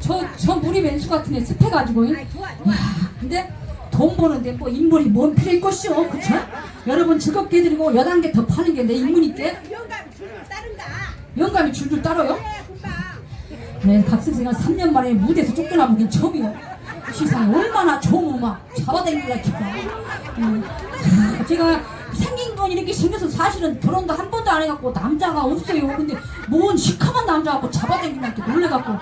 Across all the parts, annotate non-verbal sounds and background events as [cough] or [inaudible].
저, 저 물이 왼수 같은 애 습해가지고 예? 와 근데 돈 버는데 뭐 인물이 뭔 필요 있겠쇼 그쵸? 여러분 즐겁게 해드리고 여단 개더 파는 게 내 인문인데 영감 줄을 따른다. 영감이 줄줄 따라요? 네, 금방. 네, 각색생활 3년 만에 무대에서 쫓겨나보긴 처음이요. 세상에 얼마나 좋으면 막 잡아당기라 기가. 음, 제가 생긴 건 이렇게 생겨서 사실은 결혼도 한 번도 안 해갖고 남자가 없어요. 근데 뭔 시커먼 남자 갖고 잡아당기면 이렇게 놀래갖고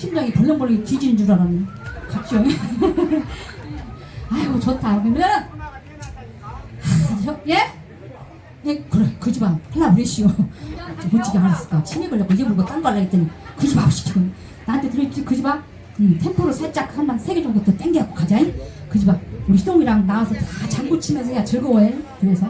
심장이 벌렁벌렁 뒤지는 줄 알았네. 같죠? [laughs] 아이고 좋다. 그러면 저, 예? 예, 그래, 그 집안 하나 그랬시오. 멋지게 안 했을까? 치매 걸려고 이불고 딴거 하려 했더니 그집 아버지 지금 나한테 들어있지 그 집안 음, 템포를 살짝 한 번 세 개 정도 더 땡겨갖고 가자잉. 그 집안 우리 희동이랑 나와서 다 장구 치면서 해야 즐거워해. 그래서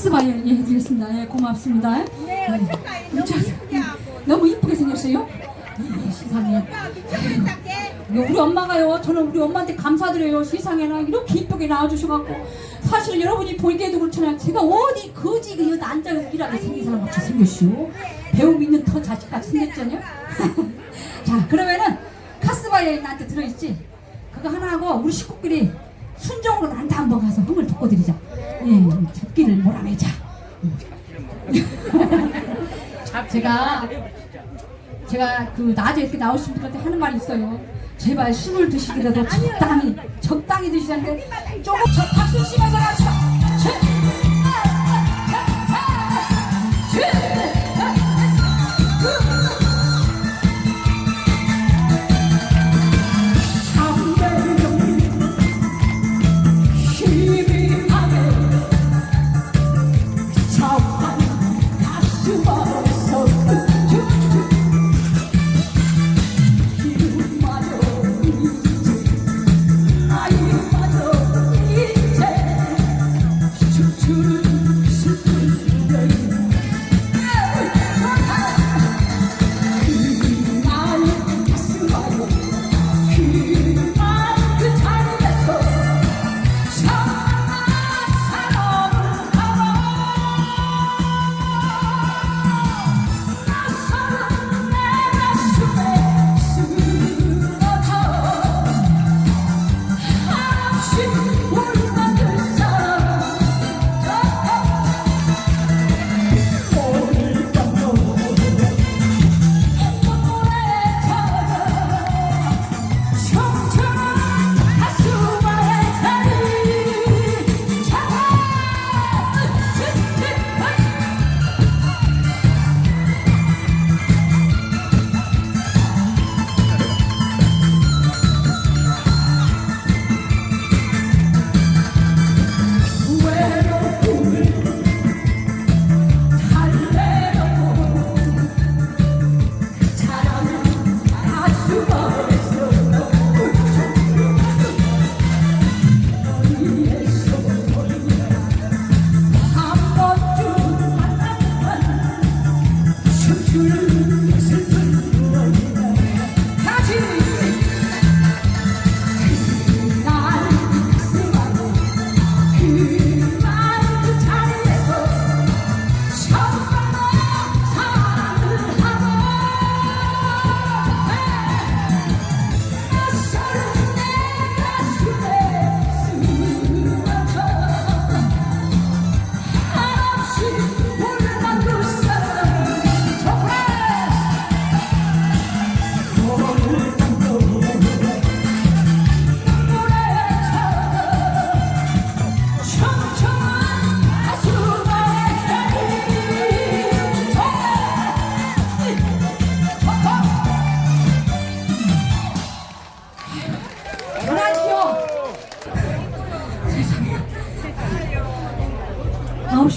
카스바이언 예, 해드리겠습니다. 예, 고맙습니다. 네, 어떡해. 너무 자, 이쁘게 하고. 너무 이쁘게 생겼어요. 예, 세상에. 게 우리 엄마가요, 저는 우리 엄마한테 감사드려요. 세상에나 이렇게 이쁘게 낳아주셔갖고. 사실은 여러분이 보기에도 그렇잖아요. 제가 어디 거지 그 여기 앉아서 일하게 생긴 사람 같이 생겼슈. 배우 믿는 터 자식같이 생겼잖아요. [laughs] 자, 그러면은 카스바이에 나한테 들어있지? 그거 하나 하고 우리 식구끼리 순정으로 난다 한번 가서 흥을 돋궈드리자. 예, 잡기를 몰아내자. [laughs] 제가 제가 그 낮에 이렇게 나오신 분한테 하는 말이 있어요. 제발 술을 드시더라도 적당히 적당히 드시는데 조금 저 박수 치면서 갑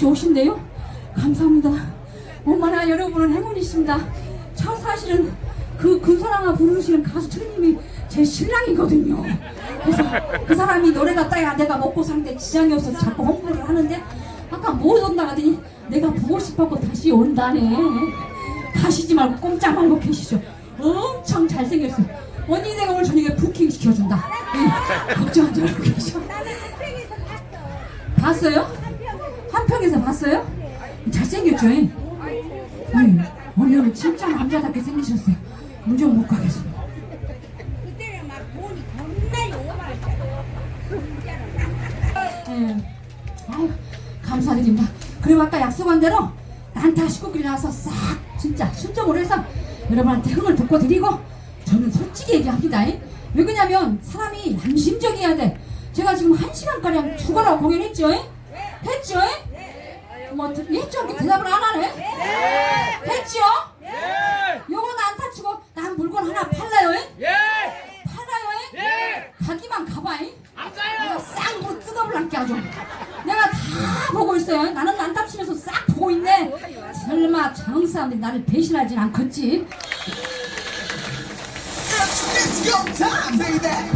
9시 오신대요? 감사합니다. 엄마나 여러분은 행운이십니다. 저 사실은 그 금사랑아 부르시는 가수 트님이 제 신랑이거든요. 그래서 그 사람이 노래가 따야 내가 먹고 사는데 지장이 없어서 자꾸 홍보를 하는데 아까 못 온다 하더니 내가 보고 싶었고 다시 온다네. 가시지 말고 꼼짝 말고 계시죠. 엄청 잘생겼어요. 언니 내가 오늘 저녁에 부킹 시켜준다. 예, 걱정하지 말고 계셔. 봤어요? 한평에서 봤어요? 잘생겼죠? 예? 예. 오늘은 진짜 남자답게 생기셨어요. 문좀 못 가겠습니다. 그때는 막 돈이 겁나 요만했잖아. 예. 아유, 감사드립니다. 그리고 아까 약속한 대로 난타 식구끼리 나와서 싹 진짜 순정으로 해서 여러분한테 흥을 돋궈 드리고 저는 솔직히 얘기합니다. 예? 왜 그러냐면 사람이 양심적이어야 돼. 제가 지금 한 시간가량 죽어라고 공연했죠? 예? 했죠? 예? 뭐 드- 했죠? 이렇게 대답을 안 하네? 했죠? 요거 나안타 치고 난 물건 하나 팔라요? 예? 예! 팔아요? 예? 예! 가기만 가봐. 예? 안 내가 가요! 쌍으로 뜯어볼란게 아주 내가 다 보고 있어요 나는 난답 치면서 싹 보고 있네 설마 정 사람들이 나를 배신하진 않겠지 It's your time, baby.